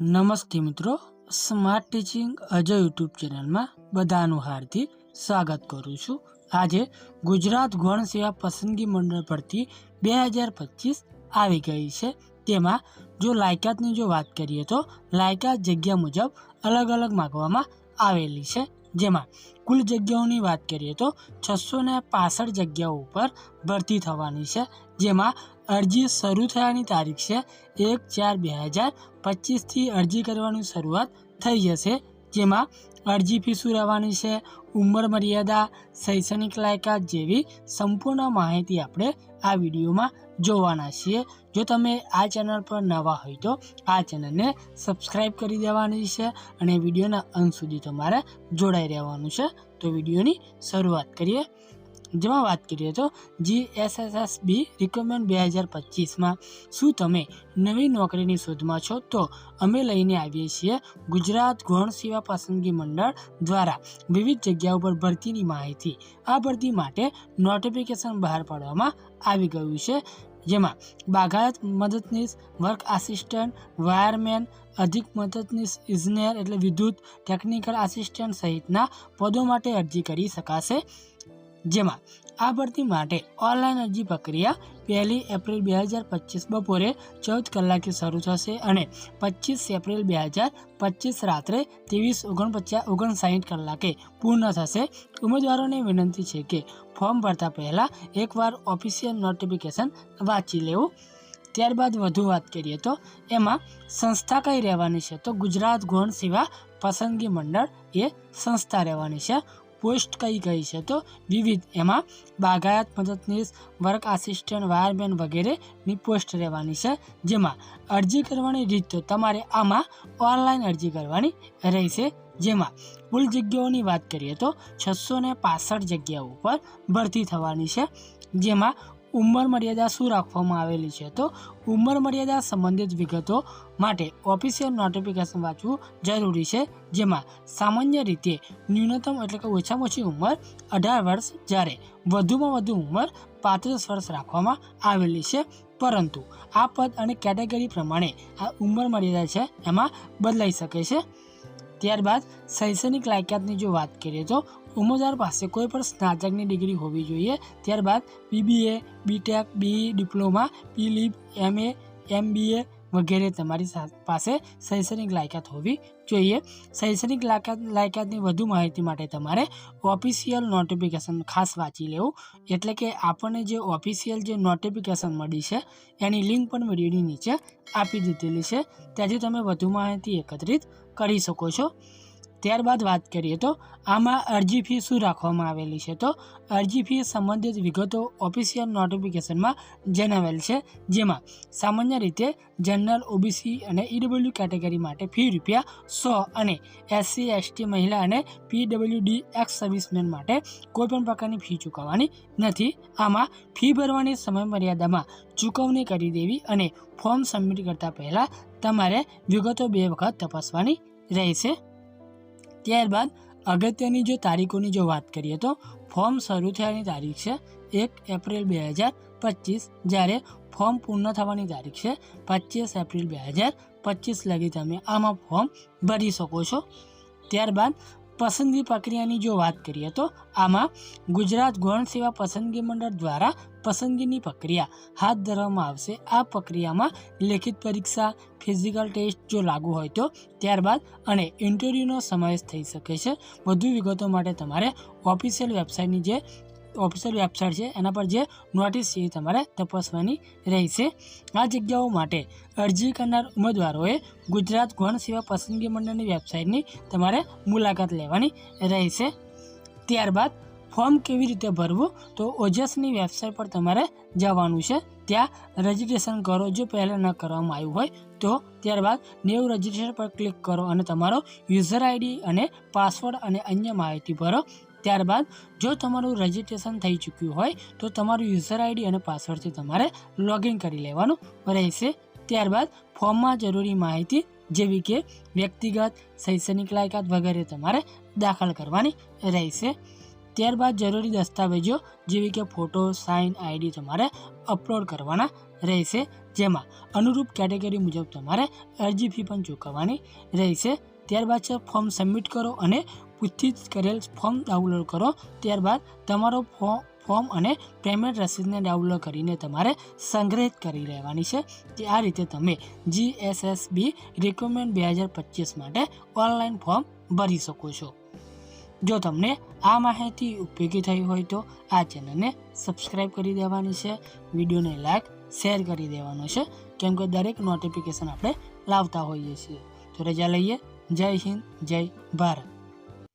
નમસ્તે મિત્રો smart teaching Ajay YouTube ચેનલમાં બધાનું હાર્દિક સ્વાગત કરું છું. આજે ગુજરાત ગૌણ સેવા પસંદગી મંડળ પરથી બે હજાર પચીસ આવી ગઈ છે. તેમાં જો લાયકાતની જો વાત કરીએ તો લાયકાત જગ્યા મુજબ અલગ અલગ માગવામાં આવેલી છે. જેમાં કુલ જગ્યાઓની વાત કરીએ તો છસો ને પાસઠ જગ્યાઓ ઉપર ભરતી થવાની છે. જેમાં અરજી શરૂ થયાની તારીખ છે એક ચાર બે હજાર પચીસથી અરજી કરવાની શરૂઆત થઈ જશે. જેમાં અરજી ફી શું રહેવાની છે, ઉંમર મર્યાદા, શૈક્ષણિક લાયકાત જેવી સંપૂર્ણ માહિતી આપણે આ વિડીયોમાં જોવાના છીએ. જો તમે આ ચેનલ પર નવા હોય તો આ ચેનલને સબસ્ક્રાઈબ કરી દેવાની છે અને વિડીયોના અંત સુધી તમારે જોડાઈ રહેવાનું છે. તો વિડીયોની શરૂઆત કરીએ. જેમાં વાત કરીએ તો G S S S B requirement બે હજાર પચીસમાં શું તમે નવી નોકરીની શોધમાં છો? તો અમે લઈને આવીએ છીએ ગુજરાત ગૌણ સેવા પસંદગી મંડળ દ્વારા વિવિધ જગ્યાઓ પર ભરતીની માહિતી. આ ભરતી માટે નોટિફિકેશન બહાર પાડવામાં આવી ગયું છે. જેમાં બાગાયત મદદનીશ વર્ક આસિસ્ટન્ટ વાયરમેન અધિક મદદનીશ ઇજનેર એટલે વિદ્યુત ટેકનિકલ આસિસ્ટન્ટ સહિતના પદો માટે અરજી કરી શકાશે. જેમાં આ ભરતી માટે ઓનલાઈન અરજી પ્રક્રિયા પહેલી એપ્રિલ બે હજાર પચીસ બપોરે ચૌદ કલાકે શરૂ થશે અને પચીસ એપ્રિલ બે હજાર પચીસ રાત્રે ત્રેવીસ ઓગણપચાસ ઓગણસાઠ કલાકે પૂર્ણ થશે. ઉમેદવારોને વિનંતી છે કે ફોર્મ ભરતા પહેલાં એકવાર ઓફિશિયલ નોટિફિકેશન વાંચી લેવું. ત્યારબાદ વધુ વાત કરીએ તો એમાં સંસ્થા કઈ રહેવાની છે? તો ગુજરાત ગૌણ સેવા પસંદગી મંડળ એ સંસ્થા રહેવાની છે. પોસ્ટ કઈ કઈ છે તો વિવિધ એમાં બાગાયત મદદનીશ, વર્ક આસિસ્ટન્ટ, વાયરમેન વગેરેની પોસ્ટ રહેવાની છે, જેમાં અરજી કરવાની રીત તો તમારે આમાં ઓનલાઈન અરજી કરવાની રહેશે જેમાં કુલ જગ્યાઓની વાત કરીએ તો છસો ને પાસઠ જગ્યાઓ ઉપર ભરતી થવાની છે, જેમાં ઉંમર મર્યાદા શું રાખવામાં આવેલી છે? તો ઉંમર મર્યાદા સંબંધિત વિગતો માટે ઓફિશિયલ નોટિફિકેશન વાંચવું જરૂરી છે, જેમાં સામાન્ય રીતે ન્યૂનતમ એટલે કે ઓછામાં ઓછી ઉંમર અઢાર વર્ષ જ્યારે વધુમાં વધુ ઉંમર પાંત્રીસ વર્ષ રાખવામાં આવેલી છે. પરંતુ આ પદ અને કેટેગરી પ્રમાણે આ ઉંમર મર્યાદા છે, એમાં બદલાઈ શકે છે. ત્યારબાદ શૈક્ષણિક લાયકાતની જો વાત કરીએ તો ઉમેદવાર પાસે કોઈ પણ સ્નાતકની ડિગ્રી હોવી જોઈએ, ત્યારબાદ બીબીએ બીટેક બી ડિપ્લોમા પી લીપ એમએ એમબીએ વગેરે તમારી પાસે શૈક્ષણિક લાયકાત હોવી જોઈએ. શૈક્ષણિક લાયકાત, લાયકાતની વધુ માહિતી માટે તમારે ઓફિશિયલ નોટિફિકેશન ખાસ વાંચી લેવું, એટલે કે આપણને જે ઓફિશિયલ જે નોટિફિકેશન મળી છે, એની લિંક પણ વિડીયોની નીચે આપી દીધેલી છે. ત્યાંથી તમે વધુ માહિતી એકત્રિત કરી શકો છો. ત્યારબાદ વાત કરીએ તો આમાં અરજી ફી શું રાખવામાં આવેલી છે? તો અરજી ફી સંબંધિત વિગતો ઓફિશિયલ નોટિફિકેશનમાં જણાવેલ છે, જેમાં સામાન્ય રીતે જનરલ, ઓબીસી અને ઈડબલ્યુ કેટેગરી માટે ફી રૂપિયા સો અને એસસી, એસટી મહિલા અને પીડબલ્યુડી એક્સ સર્વિસમેન માટે કોઈપણ પ્રકારની ફી ચૂકવવાની નથી. આમાં ફી ભરવાની સમયમર્યાદામાં ચૂકવણી કરી દેવી અને ફોર્મ સબમિટ કરતાં પહેલાં તમારે વિગતો બે વખત તપાસવાની રહેશે. ત્યારબાદ અગત્યની જો તારીખોની જો વાત કરીએ તો ફોર્મ શરૂ થયાની તારીખ છે એક એપ્રિલ બે હજાર પચીસ. જ્યારે ફોર્મ પૂર્ણ થવાની તારીખ છે પચીસ એપ્રિલ બે હજાર પચીસ. લગી તમે આમાં ફોર્મ ભરી શકો છો. ત્યારબાદ પસંદગી પ્રક્રિયાની જો વાત કરીએ તો આમાં ગુજરાત ગૌણ સેવા પસંદગી મંડળ દ્વારા પસંદગીની પ્રક્રિયા હાથ ધરવામાં આવશે. આ પ્રક્રિયામાં લેખિત પરીક્ષા ફિઝિકલ ટેસ્ટ જો લાગુ હોય તો ત્યારબાદ અને ઇન્ટરવ્યૂનો સમાવેશ થઈ શકે છે. વધુ વિગતો માટે તમારે ઓફિશિયલ વેબસાઇટની જે ઓફિશિયલ વેબસાઇટ છે. એના પર જે નોટિસ છે એ તમારે તપાસવાની રહેશે. આ જગ્યાઓ માટે અરજી કરનાર ઉમેદવારોએ ગુજરાત ગૌણ સેવા પસંદગી મંડળની વેબસાઇટની તમારે મુલાકાત લેવાની રહેશે. ત્યારબાદ ફોર્મ કેવી રીતે ભરવું? તો ઓજસની વેબસાઇટ પર તમારે જવાનું છે. ત્યાં રજિસ્ટ્રેશન કરો. જો પહેલાં ન કરવામાં આવ્યું હોય તો ત્યારબાદ ન્યૂ રજિસ્ટ્રેશન પર ક્લિક કરો અને તમારો યુઝર આઈડી અને પાસવર્ડ અને અન્ય માહિતી ભરો. ત્યારબાદ જો તમારું રજિસ્ટ્રેશન થઈ ચૂક્યું હોય તો તમારું યુઝર આઈડી અને પાસવર્ડથી તમારે લોગિન કરી લેવાનું રહેશે. ત્યારબાદ ફોર્મમાં જરૂરી માહિતી જેવી કે વ્યક્તિગત, શૈક્ષણિક લાયકાત વગેરે તમારે દાખલ કરવાની રહેશે. ત્યારબાદ જરૂરી દસ્તાવેજો જેવી કે ફોટો સાઇન આઈડી તમારે અપલોડ કરવાના રહેશે. જેમાં અનુરૂપ કેટેગરી મુજબ તમારે અરજી ફી પણ ચૂકવવાની રહેશે. ત્યારબાદ છે ફોર્મ સબમિટ કરો અને પૂછીત કરેલ ફોર્મ ડાઉનલોડ કરો. ત્યારબાદ તમારો ફોર્મ અને પેમેન્ટ રસીદને ડાઉનલોડ કરીને તમારે સંગ્રહિત કરી લેવાની છે. તે આ રીતે તમે જીએસએસબી રિક્રુટમેન્ટ બે હજાર પચીસ માટે ઓનલાઈન ફોર્મ ભરી શકો છો. જો તમને આ માહિતી ઉપયોગી થઈ હોય તો આ ચેનલને સબસ્ક્રાઈબ કરી દેવાની છે. વિડીયોને લાઈક, શેર કરી દેવાનો છે. કેમ કે દરેક નોટિફિકેશન આપણે લાવતા હોઈએ છીએ. તો રજા લઈએ. જય હિન્દ, જય ભારત.